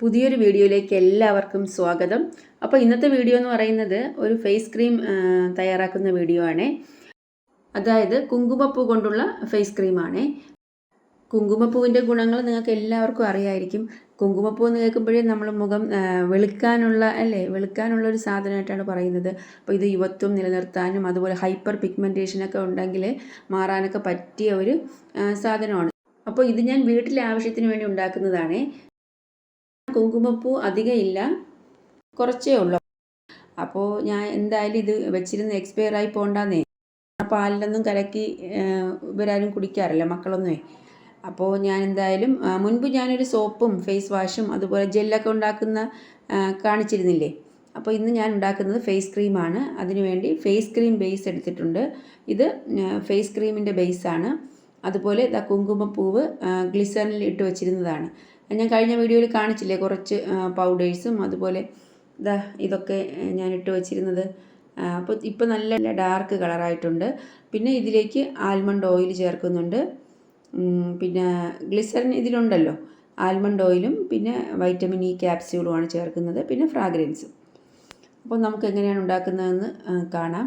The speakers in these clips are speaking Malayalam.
പുതിയൊരു വീഡിയോയിലേക്ക് എല്ലാവർക്കും സ്വാഗതം. അപ്പോൾ ഇന്നത്തെ വീഡിയോ എന്ന് പറയുന്നത് ഒരു ഫേസ് ക്രീം തയ്യാറാക്കുന്ന വീഡിയോ ആണ്. അതായത് കുങ്കുമപ്പൂ കൊണ്ടുള്ള ഫേസ് ക്രീമാണ് കുങ്കുമപ്പൂവിന്റെ ഗുണങ്ങൾ നിങ്ങൾക്ക് എല്ലാവർക്കും അറിയായിരിക്കും. കുങ്കുമപ്പൂ എന്ന് കേൾക്കുമ്പോഴേ നമ്മൾ മുഖം വെളുക്കാനുള്ള അല്ലേ? വെളുക്കാനുള്ള ഒരു സാധനമായിട്ടാണ് പറയുന്നത്. അപ്പോൾ ഇത് യുവത്വം നിലനിർത്താനും അതുപോലെ ഹൈപ്പർ പിഗ്മെന്റേഷനൊക്കെ ഉണ്ടെങ്കിൽ മാറാനൊക്കെ പറ്റിയ ഒരു സാധനമാണ്. അപ്പോൾ ഇത് ഞാൻ വീട്ടിലെ ആവശ്യത്തിന് വേണ്ടി ഉണ്ടാക്കുന്നതാണ്. കുങ്കുമപ്പൂ അധികം ഇല്ല. കുറച്ചേ ഉള്ളൂ. അപ്പോൾ ഞാൻ എന്തായാലും ഇത് വെച്ചിരുന്ന് എക്സ്പയർ ആയി പോകണ്ടെന്നേ പാലിലൊന്നും കലക്കി ഇവരാരും കുടിക്കാറില്ല മക്കളൊന്നുമേ അപ്പോൾ ഞാൻ എന്തായാലും മുൻപ് ഞാനൊരു സോപ്പും ഫേസ് വാഷും അതുപോലെ ജെല്ലൊക്കെ ഉണ്ടാക്കുന്ന കാണിച്ചിരുന്നില്ലേ? അപ്പോൾ ഇന്ന് ഞാൻ ഉണ്ടാക്കുന്നത് ഫേസ് ക്രീമാണ് അതിനുവേണ്ടി ഫേസ് ക്രീം ബേസ് എടുത്തിട്ടുണ്ട്. ഇത് ഫേസ് ക്രീമിന്റെ ബേസാണ് അതുപോലെ ഇതാ കുങ്കുമപ്പൂവ് ഗ്ലിസറിനിൽ ഇട്ട് വെച്ചിരുന്നതാണ്. ഞാൻ കഴിഞ്ഞ വീഡിയോയിൽ കാണിച്ചില്ലേ കുറച്ച് പൗഡേഴ്സും അതുപോലെ ഇതാ ഇതൊക്കെ ഞാൻ ഇട്ട് വെച്ചിരുന്നത്. അപ്പോൾ ഇപ്പോൾ നല്ല ഡാർക്ക് കളറായിട്ടുണ്ട് പിന്നെ ഇതിലേക്ക് ആൽമണ്ട് ഓയിൽ ചേർക്കുന്നുണ്ട്. പിന്നെ ഗ്ലിസറിൻ ഇതിലുണ്ടല്ലോ. ആൽമണ്ട് ഓയിലും പിന്നെ വൈറ്റമിൻ ഇ ക്യാപ്സ്യൂളുമാണ് ചേർക്കുന്നത്. പിന്നെ ഫ്രാഗ്രൻസും അപ്പോൾ നമുക്ക് എങ്ങനെയാണ് ഉണ്ടാക്കുന്നതെന്ന് കാണാം.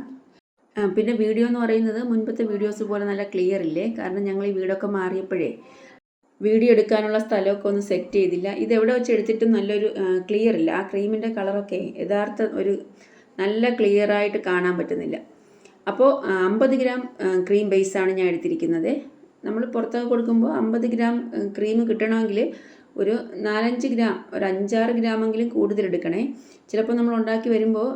പിന്നെ വീഡിയോ എന്ന് പറയുന്നത് മുൻപത്തെ വീഡിയോസ് പോലെ നല്ല ക്ലിയർ ഇല്ലേ? കാരണം ഞങ്ങൾ ഈ വീടൊക്കെ മാറിയപ്പോഴേ വീഡിയോ എടുക്കാനുള്ള സ്ഥലമൊക്കെ ഒന്ന് സെറ്റ് ചെയ്തില്ല. ഇത് എവിടെ വെച്ച് എടുത്തിട്ടും നല്ലൊരു ക്ലിയർ ഇല്ല. ആ ക്രീമിന്റെ കളറൊക്കെ യഥാർത്ഥ ഒരു നല്ല ക്ലിയർ ആയിട്ട് കാണാൻ പറ്റുന്നില്ല. അപ്പോൾ അമ്പത് ഗ്രാം ക്രീം ബേസാണ് ഞാൻ എടുത്തിരിക്കുന്നത്. നമ്മൾ പുറത്തൊക്കെ കൊടുക്കുമ്പോൾ അമ്പത് ഗ്രാം ക്രീം കിട്ടണമെങ്കിൽ ഒരു നാലഞ്ച് ഗ്രാം ഒരു അഞ്ചാറ് ഗ്രാമെങ്കിലും കൂടുതൽ എടുക്കണേ. ചിലപ്പോൾ നമ്മൾ ഉണ്ടാക്കി വരുമ്പോൾ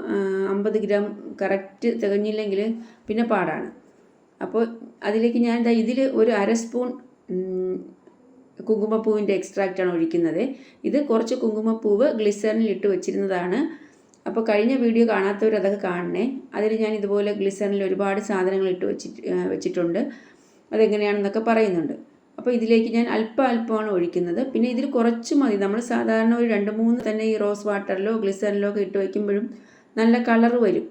അമ്പത് ഗ്രാം കറക്റ്റ് തികഞ്ഞില്ലെങ്കിൽ പിന്നെ പാടാണ്. അപ്പോൾ അതിലേക്ക് ഞാൻ എന്താ ഇതിൽ ഒരു അര സ്പൂൺ കുങ്കുമപ്പൂവിന്റെ എക്സ്ട്രാക്റ്റാണ് ഒഴിക്കുന്നത്. ഇത് കുറച്ച് കുങ്കുമപ്പൂവ് ഗ്ലിസറിനിൽ ഇട്ട് വെച്ചിരുന്നതാണ്. അപ്പോൾ കഴിഞ്ഞ വീഡിയോ കാണാത്തവർ അതൊക്കെ കാണണേ. അതിൽ ഞാൻ ഇതുപോലെ ഗ്ലിസറിനിൽ ഒരുപാട് സാധനങ്ങൾ ഇട്ട് വെച്ചിട്ട് വെച്ചിട്ടുണ്ട്. അതെങ്ങനെയാണെന്നൊക്കെ പറയുന്നുണ്ട്. അപ്പോൾ ഇതിലേക്ക് ഞാൻ അല്പം അല്പമാണ് ഒഴിക്കുന്നത്. പിന്നെ ഇതിൽ കുറച്ച് മതി. നമ്മൾ സാധാരണ ഒരു രണ്ട് മൂന്ന് തന്നെ ഈ റോസ് വാട്ടറിലോ ഗ്ലിസറിലോ ഒക്കെ ഇട്ട് വയ്ക്കുമ്പോഴും നല്ല കളർ വരും.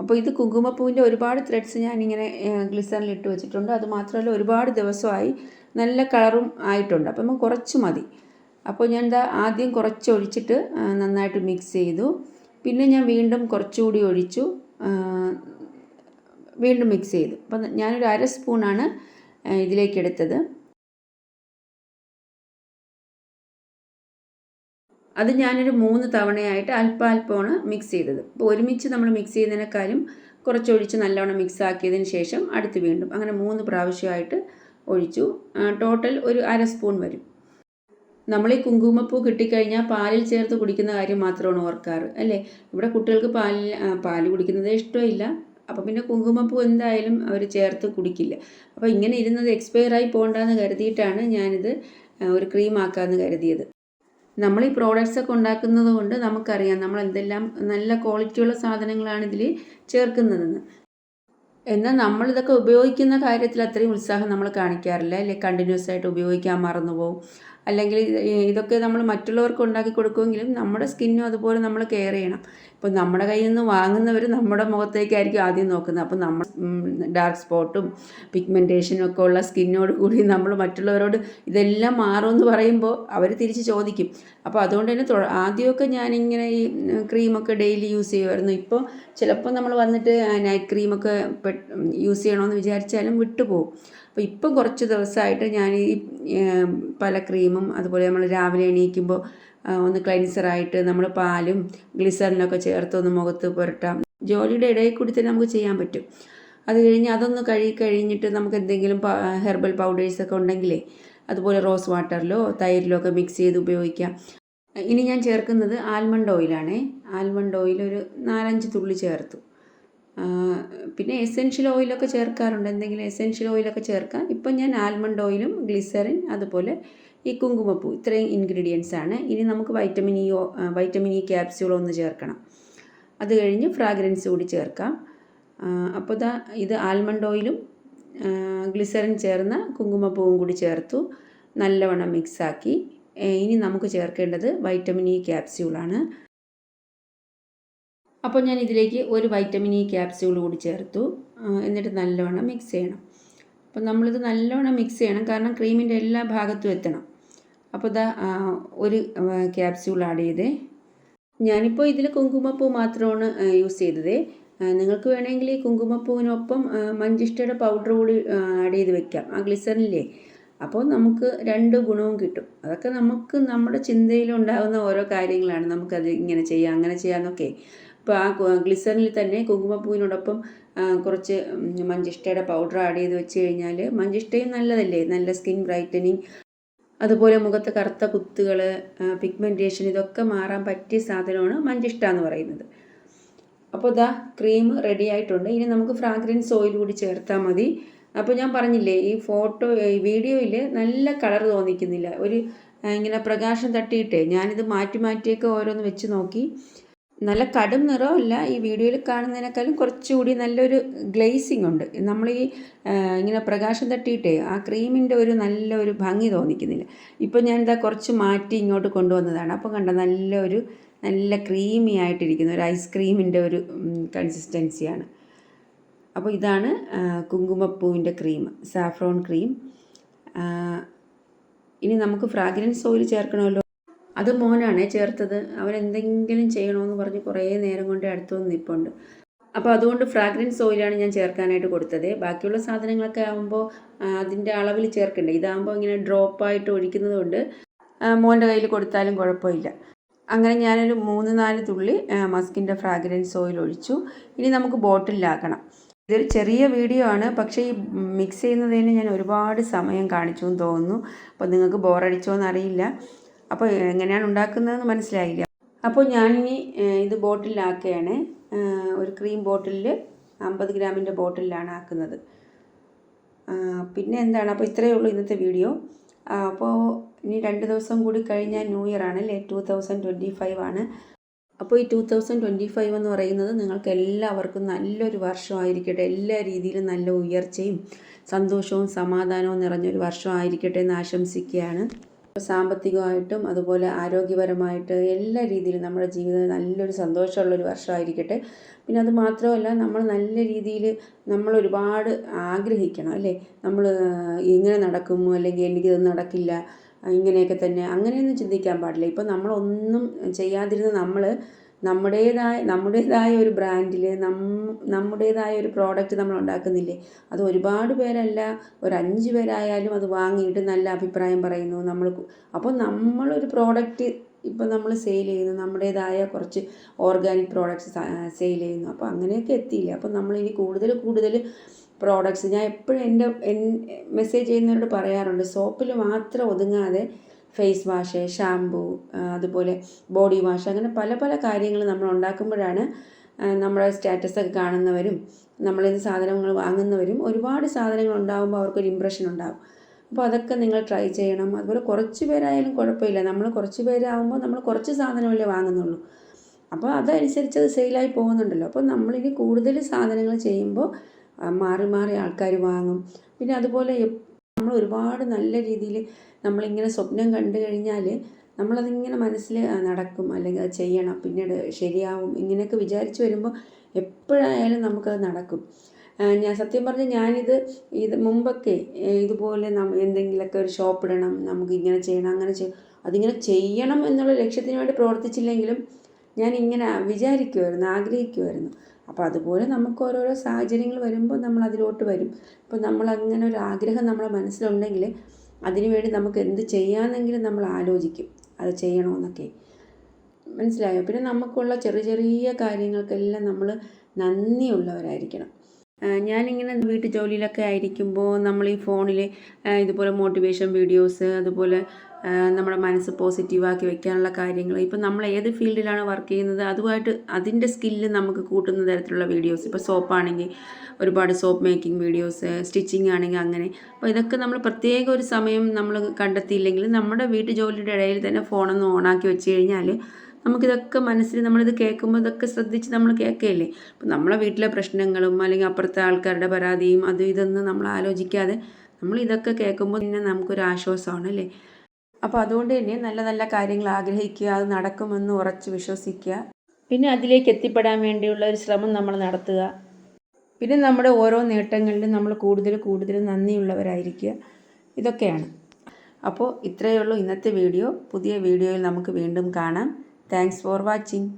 അപ്പോൾ ഇത് കുങ്കുമപ്പൂവിന്റെ ഒരുപാട് ത്രെഡ്സ് ഞാനിങ്ങനെ ഗ്ലിസറിൽ ഇട്ട് വെച്ചിട്ടുണ്ട്. അത് മാത്രമല്ല ഒരുപാട് ദിവസമായി നല്ല കളറും ആയിട്ടുണ്ട്. അപ്പം നമുക്ക് കുറച്ച് മതി. അപ്പോൾ ഞാൻ എന്താ ആദ്യം കുറച്ച് ഒഴിച്ചിട്ട് നന്നായിട്ട് മിക്സ് ചെയ്തു. പിന്നെ ഞാൻ വീണ്ടും കുറച്ചുകൂടി ഒഴിച്ചു വീണ്ടും മിക്സ് ചെയ്തു. അപ്പം ഞാനൊരു അര സ്പൂണാണ് ഇതിലേക്ക് എടുത്തത്. അത് ഞാനൊരു മൂന്ന് തവണയായിട്ട് അല്പാൽപ്പമാണ് മിക്സ് ചെയ്തത്. അപ്പോൾ ഒരുമിച്ച് നമ്മൾ മിക്സ് ചെയ്യുന്നതിനേക്കാളും കുറച്ചൊഴിച്ച് നല്ലവണ്ണം മിക്സ് ആക്കിയതിന് ശേഷം അടുത്ത് വീണ്ടും അങ്ങനെ മൂന്ന് പ്രാവശ്യമായിട്ട് ഒഴിച്ചു. ടോട്ടൽ ഒരു അര സ്പൂൺ വരും. നമ്മൾ ഈ കുങ്കുമപ്പൂ കിട്ടിക്കഴിഞ്ഞാൽ പാലിൽ ചേർത്ത് കുടിക്കുന്ന കാര്യം മാത്രമാണ് ഓർക്കാറ് അല്ലേ? ഇവിടെ കുട്ടികൾക്ക് പാലിൽ പാൽ കുടിക്കുന്നത് ഇഷ്ടമില്ല. അപ്പോൾ പിന്നെ കുങ്കുമപ്പൂ എന്തായാലും അവർ ചേർത്ത് കുടിക്കില്ല. അപ്പോൾ ഇങ്ങനെ ഇരുന്നത് എക്സ്പയർ ആയി പോകണ്ടെന്ന് കരുതിയിട്ടാണ് ഞാനിത് ഒരു ക്രീം ആക്കാമെന്ന് കരുതിയത്. നമ്മൾ ഈ പ്രോഡക്ട്സ് ഒക്കെ ഉണ്ടാക്കുന്നത് കൊണ്ട് നമുക്കറിയാം നമ്മൾ എന്തെല്ലാം നല്ല ക്വാളിറ്റിയുള്ള സാധനങ്ങളാണ് ഇതിൽ ചേർക്കുന്നതെന്ന്. എന്നാൽ നമ്മളിതൊക്കെ ഉപയോഗിക്കുന്ന കാര്യത്തിൽ അത്രയും ഉത്സാഹം നമ്മൾ കാണിക്കാറില്ല അല്ലെ? കണ്ടിന്യൂസ് ആയിട്ട് ഉപയോഗിക്കാൻ മറന്നുപോകും അല്ലെങ്കിൽ ഇതൊക്കെ നമ്മൾ മറ്റുള്ളവർക്ക് ഉണ്ടാക്കി കൊടുക്കുമെങ്കിലും നമ്മുടെ സ്കിന്നും അതുപോലെ നമ്മൾ കെയർ ചെയ്യണം. ഇപ്പോൾ നമ്മുടെ കയ്യിൽ നിന്ന് വാങ്ങുന്നവർ നമ്മുടെ മുഖത്തേക്കായിരിക്കും ആദ്യം നോക്കുന്നത്. അപ്പം നമ്മൾ ഡാർക്ക് സ്പോട്ടും പിഗ്മെന്റേഷനും ഒക്കെ ഉള്ള സ്കിന്നോട് കൂടി നമ്മൾ മറ്റുള്ളവരോട് ഇതെല്ലാം മാറുമെന്ന് പറയുമ്പോൾ അവർ തിരിച്ച് ചോദിക്കും. അപ്പോൾ അതുകൊണ്ട് തന്നെ ആദ്യമൊക്കെ ഞാനിങ്ങനെ ഈ ക്രീമൊക്കെ ഡെയിലി യൂസ് ചെയ്യുമായിരുന്നു. ഇപ്പോൾ ചിലപ്പോൾ നമ്മൾ വന്നിട്ട് നൈറ്റ് ക്രീമൊക്കെ യൂസ് ചെയ്യണമെന്ന് വിചാരിച്ചാലും വിട്ടുപോകും അപ്പോൾ ഇപ്പോൾ കുറച്ച് ദിവസമായിട്ട് ഞാൻ ഈ പല ക്രീമും അതുപോലെ നമ്മൾ രാവിലെ എണീക്കുമ്പോൾ ഒന്ന് ക്ലൻസറായിട്ട് നമ്മൾ പാലും ഗ്ലിസറിനൊക്കെ ചേർത്ത് ഒന്ന് മുഖത്ത് പുരട്ടാം. ജോലിയുടെ ഇടയിൽ കൂടി തന്നെ നമുക്ക് ചെയ്യാൻ പറ്റും. അത് കഴിഞ്ഞ് അതൊന്ന് കഴുകി കഴിഞ്ഞിട്ട് നമുക്ക് എന്തെങ്കിലും ഹെർബൽ പൗഡേഴ്സൊക്കെ ഉണ്ടെങ്കിലേ അതുപോലെ റോസ് വാട്ടറിലോ തൈരിലോ ഒക്കെ മിക്സ് ചെയ്ത് ഉപയോഗിക്കാം. ഇനി ഞാൻ ചേർക്കുന്നത് ആൽമണ്ട് ഓയിലാണേ. ആൽമണ്ട് ഓയിൽ ഒരു നാലഞ്ച് തുള്ളി ചേർത്തു. പിന്നെ എസെൻഷ്യൽ ഓയിലൊക്കെ ചേർക്കാറുണ്ട്. എന്തെങ്കിലും എസെൻഷ്യൽ ഓയിലൊക്കെ ചേർക്കാം. ഇപ്പം ഞാൻ ആൽമണ്ട് ഓയിലും ഗ്ലിസറിൻ അതുപോലെ ഈ കുങ്കുമപ്പൂ ഇത്രയും ഇൻഗ്രീഡിയൻസ് ആണ്. ഇനി നമുക്ക് vitamin E vitamin E capsule ഒന്ന് ചേർക്കണം. അത് കഴിഞ്ഞ് ഫ്രാഗ്രൻസ് കൂടി ചേർക്കാം. അപ്പോൾ ദാ ഇത് ആൽമണ്ട് ഓയിലും ഗ്ലിസറിൻ ചേർന്ന കുങ്കുമപ്പൂവും കൂടി ചേർത്തു നല്ലവണ്ണം മിക്സാക്കി ഇനി നമുക്ക് ചേർക്കേണ്ടത് വൈറ്റമിൻ ഇ ക്യാപ്സ്യൂളാണ് അപ്പോൾ ഞാൻ ഇതിലേക്ക് ഒരു വൈറ്റമിൻ ഇ ക്യാപ്സ്യൂൾ കൂടി ചേർത്തു എന്നിട്ട് നല്ലവണ്ണം മിക്സ് ചെയ്യണം. അപ്പോൾ നമ്മളിത് നല്ലവണ്ണം മിക്സ് ചെയ്യണം കാരണം ക്രീമിന്റെ എല്ലാ ഭാഗത്തും എത്തണം. അപ്പോൾ ഇതാ ഒരു ക്യാപ്സ്യൂൾ ആഡ് ചെയ്തേ. ഞാനിപ്പോൾ ഇതിൽ കുങ്കുമപ്പൂ മാത്രമാണ് യൂസ് ചെയ്തത്. നിങ്ങൾക്ക് വേണമെങ്കിൽ ഈ കുങ്കുമപ്പൂവിനൊപ്പം മഞ്ചിഷ്ടയുടെ പൗഡർ കൂടി ആഡ് ചെയ്ത് വെക്കാം. ആ ഗ്ലിസറിനില്ലേ അപ്പോൾ നമുക്ക് രണ്ട് ഗുണവും കിട്ടും. അതൊക്കെ നമുക്ക് നമ്മുടെ ചിന്തയിൽ ഉണ്ടാകുന്ന ഓരോ കാര്യങ്ങളാണ്. നമുക്കത് ഇങ്ങനെ ചെയ്യാം അങ്ങനെ ചെയ്യാമെന്നൊക്കെ ഇപ്പോൾ ആ ഗ്ലിസറിനിൽ തന്നെ കുങ്കുമപ്പൂവിനോടൊപ്പം കുറച്ച് മഞ്ചിഷ്ടയുടെ പൗഡർ ആഡ് ചെയ്ത് വെച്ച് കഴിഞ്ഞാൽ മഞ്ചിഷ്ടയും നല്ലതല്ലേ? നല്ല സ്കിൻ ബ്രൈറ്റനിങ് അതുപോലെ മുഖത്ത് കറുത്ത കുത്തുകൾ പിഗ്മെന്റേഷൻ ഇതൊക്കെ മാറാൻ പറ്റിയ സാധനമാണ് മഞ്ചിഷ്ട എന്ന് പറയുന്നത്. അപ്പോൾ ഇതാ ക്രീം റെഡി ആയിട്ടുണ്ട്. ഇനി നമുക്ക് ഫ്രാഗ്രൻസ് ഓയിൽ കൂടി ചേർത്താൽ മതി. അപ്പോൾ ഞാൻ പറഞ്ഞില്ലേ ഈ ഫോട്ടോ വീഡിയോയിൽ നല്ല കളർ തോന്നിക്കുന്നില്ല. ഒരു ഇങ്ങനെ പ്രകാശം തട്ടിയിട്ടേ ഞാനിത് മാറ്റി മാറ്റിയൊക്കെ ഓരോന്ന് വെച്ച് നോക്കി. നല്ല കടും നിറമല്ല ഈ വീഡിയോയിൽ കാണുന്നതിനേക്കാളും കുറച്ചുകൂടി നല്ലൊരു ഗ്ലേസിംഗ് ഉണ്ട്. നമ്മൾ ഈ ഇങ്ങനെ പ്രകാശം തട്ടിയിട്ടേ ആ ക്രീമിന്റെ ഒരു നല്ലൊരു ഭംഗി തോന്നിക്കുന്നില്ല. ഇപ്പോൾ ഞാൻ കുറച്ച് മാറ്റി ഇങ്ങോട്ട് കൊണ്ടുവന്നതാണ്. അപ്പോൾ കണ്ട നല്ല ഒരു നല്ല ക്രീമി ആയിട്ടിരിക്കുന്ന ഒരു ഐസ്ക്രീമിന്റെ ഒരു കൺസിസ്റ്റൻസിയാണ് അപ്പോൾ ഇതാണ് കുങ്കുമപ്പൂവിന്റെ ക്രീം സാഫ്രോൺ ക്രീം ഇനി നമുക്ക് ഫ്രാഗ്രൻസ് ഓയിൽ ചേർക്കണമല്ലോ. അത് മോനാണേ ചേർത്തത്. അവൻ എന്തെങ്കിലും ചെയ്യണമെന്ന് പറഞ്ഞ് കുറേ നേരം കൊണ്ട് അടുത്തു നിൽപ്പുണ്ട് അപ്പോൾ അതുകൊണ്ട് ഫ്രാഗ്രൻസ് ഓയിലാണ് ഞാൻ ചേർക്കാനായിട്ട് കൊടുത്തത്. ബാക്കിയുള്ള സാധനങ്ങളൊക്കെ ആകുമ്പോൾ അതിന്റെ അളവിൽ ചേർക്കണ്ടേ? ഇതാകുമ്പോൾ ഇങ്ങനെ ഡ്രോപ്പായിട്ട് ഒഴിക്കുന്നതുകൊണ്ട് മോന്റെ കയ്യിൽ കൊടുത്താലും കുഴപ്പമില്ല. അങ്ങനെ ഞാനൊരു മൂന്ന് നാല് തുള്ളി മസ്കിന്റെ ഫ്രാഗ്രൻസ് ഓയിൽ ഒഴിച്ചു. ഇനി നമുക്ക് ബോട്ടിലാക്കണം ഇതൊരു ചെറിയ വീഡിയോ ആണ്. പക്ഷേ ഈ മിക്സ് ചെയ്യുന്നതിന് ഞാൻ ഒരുപാട് സമയം കാണിച്ചു എന്ന് തോന്നുന്നു. അപ്പോൾ നിങ്ങൾക്ക് ബോറടിച്ചോ എന്നറിയില്ല. അപ്പോൾ എങ്ങനെയാണ് ഉണ്ടാക്കുന്നതെന്ന് മനസ്സിലായില്ല. അപ്പോൾ ഞാനിനി ഇത് ബോട്ടിലാക്കുകയാണ്. ഒരു ക്രീം ബോട്ടിലിൽ അമ്പത് ഗ്രാമിന്റെ ബോട്ടിലാണ് ആക്കുന്നത്. പിന്നെ എന്താണ്? അപ്പോൾ ഇത്രയേ ഉള്ളൂ ഇന്നത്തെ വീഡിയോ. അപ്പോൾ ഇനി രണ്ട് ദിവസം കൂടി കഴിഞ്ഞാൽ ന്യൂ ഇയർ ആണ് അല്ലേ? ടു തൗസൻഡ് ട്വന്റി ഫൈവ് ആണ്. അപ്പോൾ ഈ ടു തൗസൻഡ് ട്വന്റി ഫൈവ് എന്ന് പറയുന്നത് നിങ്ങൾക്ക് എല്ലാവർക്കും നല്ലൊരു വർഷമായിരിക്കട്ടെ. എല്ലാ രീതിയിലും നല്ല ഉയർച്ചയും സന്തോഷവും സമാധാനവും നിറഞ്ഞൊരു വർഷമായിരിക്കട്ടെ എന്ന് ആശംസിക്കുകയാണ്. സാമ്പത്തികമായിട്ടും അതുപോലെ ആരോഗ്യപരമായിട്ട് എല്ലാ രീതിയിലും നമ്മുടെ ജീവിതം നല്ലൊരു സന്തോഷമുള്ളൊരു വർഷമായിരിക്കട്ടെ. പിന്നെ അത് മാത്രമല്ല നമ്മൾ നല്ല രീതിയിൽ നമ്മൾ ഒരുപാട് ആഗ്രഹിക്കണം അല്ലേ? നമ്മൾ ഇങ്ങനെ നടക്കുമോ? അല്ലെങ്കിൽ എനിക്കിത് നടക്കില്ല. ഇങ്ങനെയൊക്കെ തന്നെ. അങ്ങനെയൊന്നും ചിന്തിക്കാൻ പാടില്ല. ഇപ്പം നമ്മളൊന്നും ചെയ്യാതിരുന്ന് നമ്മൾ നമ്മുടേതായ നമ്മുടേതായ ഒരു ബ്രാൻഡിൽ നമ്മുടേതായ ഒരു പ്രോഡക്റ്റ് നമ്മൾ ഉണ്ടാക്കുന്നില്ലേ? അത് ഒരുപാട് പേരല്ല ഒരു അഞ്ച് പേരായാലും അത് വാങ്ങിയിട്ട് നല്ല അഭിപ്രായം പറയുന്നു. നമ്മൾ അപ്പോൾ നമ്മളൊരു പ്രോഡക്റ്റ് ഇപ്പം നമ്മൾ സെയിൽ ചെയ്യുന്നു. നമ്മുടേതായ കുറച്ച് ഓർഗാനിക് പ്രോഡക്റ്റ്സ് സെയിൽ ചെയ്യുന്നു. അപ്പോൾ അങ്ങനെയൊക്കെ എത്തിയില്ല? അപ്പോൾ നമ്മളിനി കൂടുതൽ കൂടുതൽ പ്രോഡക്ട്സ് ഞാൻ എപ്പോഴും എന്റെ മെസ്സേജ് ചെയ്യുന്നവരോട് പറയാറുണ്ട് സോപ്പിൽ മാത്രം ഒതുങ്ങാതെ ഫേസ് വാഷ് ഷാംപൂ അതുപോലെ ബോഡി വാഷ് അങ്ങനെ പല പല കാര്യങ്ങൾ നമ്മൾ ഉണ്ടാക്കുമ്പോഴാണ് നമ്മുടെ സ്റ്റാറ്റസൊക്കെ കാണുന്നവരും നമ്മളിൽ നിന്ന് സാധനങ്ങൾ വാങ്ങുന്നവരും ഒരുപാട് സാധനങ്ങൾ ഉണ്ടാകുമ്പോൾ അവർക്കൊരു ഇമ്പ്രഷൻ ഉണ്ടാകും അപ്പോൾ അതൊക്കെ നിങ്ങൾ ട്രൈ ചെയ്യണം. അതുപോലെ കുറച്ച് പേരായാലും കുഴപ്പമില്ല. നമ്മൾ കുറച്ച് പേരാകുമ്പോൾ നമ്മൾ കുറച്ച് സാധനമല്ലേ വാങ്ങുന്നുള്ളൂ. അപ്പോൾ അതനുസരിച്ച് അത് സെയിലായി പോകുന്നുണ്ടല്ലോ. അപ്പോൾ നമ്മളിനി കൂടുതൽ സാധനങ്ങൾ ചെയ്യുമ്പോൾ മാറി മാറി ആൾക്കാർ വാങ്ങും. പിന്നെ അതുപോലെ നമ്മൾ ഒരുപാട് നല്ല രീതിയിൽ നമ്മളിങ്ങനെ സ്വപ്നം കണ്ടു കഴിഞ്ഞാൽ നമ്മളതിങ്ങനെ മനസ്സിൽ നടക്കും. അല്ലെങ്കിൽ അത് ചെയ്യണം. പിന്നീട് ശരിയാവും. ഇങ്ങനെയൊക്കെ വിചാരിച്ച് വരുമ്പോൾ എപ്പോഴായാലും നമുക്കത് നടക്കും. ഞാൻ സത്യം പറഞ്ഞ് ഞാനിത് ഇത് മുമ്പൊക്കെ ഇതുപോലെ എന്തെങ്കിലുമൊക്കെ ഒരു ഷോപ്പ് ഇടണം നമുക്ക് ഇങ്ങനെ ചെയ്യണം അങ്ങനെ ചെയ്യണം. അതിങ്ങനെ ചെയ്യണം എന്നുള്ള ലക്ഷ്യത്തിന് വേണ്ടി പ്രവർത്തിച്ചില്ലെങ്കിലും ഞാൻ ഇങ്ങനെ വിചാരിക്കുമായിരുന്നു ആഗ്രഹിക്കുമായിരുന്നു അപ്പോൾ അതുപോലെ നമുക്ക് ഓരോരോ സാഹചര്യങ്ങൾ വരുമ്പോൾ നമ്മൾ അതിലോട്ട് വരും. അപ്പോൾ നമ്മൾ അങ്ങനെ ഒരു ആഗ്രഹം നമ്മുടെ മനസ്സിലുണ്ടെങ്കിൽ അതിനുവേണ്ടി നമുക്ക് എന്ത് ചെയ്യാമെന്നെങ്കിലും നമ്മൾ ആലോചിക്കും. അത് ചെയ്യണമെന്നൊക്കെ. മനസ്സിലായോ? പിന്നെ നമുക്കുള്ള ചെറിയ ചെറിയ കാര്യങ്ങൾക്കെല്ലാം നമ്മൾ നന്ദിയുള്ളവരായിരിക്കണം. ഞാനിങ്ങനെ വീട്ടു ജോലിയിലൊക്കെ ആയിരിക്കുമ്പോൾ നമ്മൾ ഈ ഫോണിൽ ഇതുപോലെ മോട്ടിവേഷൻ വീഡിയോസ് അതുപോലെ നമ്മുടെ മനസ്സ് പോസിറ്റീവാക്കി വെക്കാനുള്ള കാര്യങ്ങൾ. ഇപ്പം നമ്മൾ ഏത് ഫീൽഡിലാണ് വർക്ക് ചെയ്യുന്നത് അതുമായിട്ട് അതിന്റെ സ്കില്ല് നമുക്ക് കൂട്ടുന്ന തരത്തിലുള്ള വീഡിയോസ്. ഇപ്പോൾ സോപ്പാണെങ്കിൽ ഒരുപാട് സോപ്പ് മേക്കിംഗ് വീഡിയോസ് സ്റ്റിച്ചിങ് ആണെങ്കിൽ അങ്ങനെ. അപ്പോൾ ഇതൊക്കെ നമ്മൾ പ്രത്യേക ഒരു സമയം നമ്മൾ കണ്ടെത്തിയില്ലെങ്കിൽ നമ്മുടെ വീട്ടു ജോലിയുടെ ഇടയിൽ തന്നെ ഫോണൊന്ന് ഓണാക്കി വെച്ച് കഴിഞ്ഞാൽ നമുക്കിതൊക്കെ മനസ്സിൽ നമ്മളിത് കേൾക്കുമ്പോൾ ഇതൊക്കെ ശ്രദ്ധിച്ച് നമ്മൾ കേൾക്കുകയല്ലേ? അപ്പം നമ്മളെ വീട്ടിലെ പ്രശ്നങ്ങളും അല്ലെങ്കിൽ അപ്പുറത്തെ ആൾക്കാരുടെ പരാതിയും അതും ഇതൊന്നും നമ്മൾ ആലോചിക്കാതെ നമ്മൾ ഇതൊക്കെ കേൾക്കുമ്പോൾ പിന്നെ നമുക്കൊരു ആശ്വാസമാണ് അല്ലേ? അപ്പോൾ അതുകൊണ്ട് തന്നെ നല്ല നല്ല കാര്യങ്ങൾ ആഗ്രഹിക്കുക അത് നടക്കുമെന്ന് ഉറച്ച് വിശ്വസിക്കുക. പിന്നെ അതിലേക്ക് എത്തിപ്പെടാൻ വേണ്ടിയുള്ള ഒരു ശ്രമം നമ്മൾ നടത്തുക. പിന്നെ നമ്മുടെ ഓരോ നേട്ടങ്ങളിലും നമ്മൾ കൂടുതൽ കൂടുതൽ നന്ദിയുള്ളവരായിരിക്കുക. ഇതൊക്കെയാണ്. അപ്പോൾ ഇത്രയേ ഉള്ളൂ ഇന്നത്തെ വീഡിയോ. പുതിയ വീഡിയോയിൽ നമുക്ക് വീണ്ടും കാണാം. Thanks for watching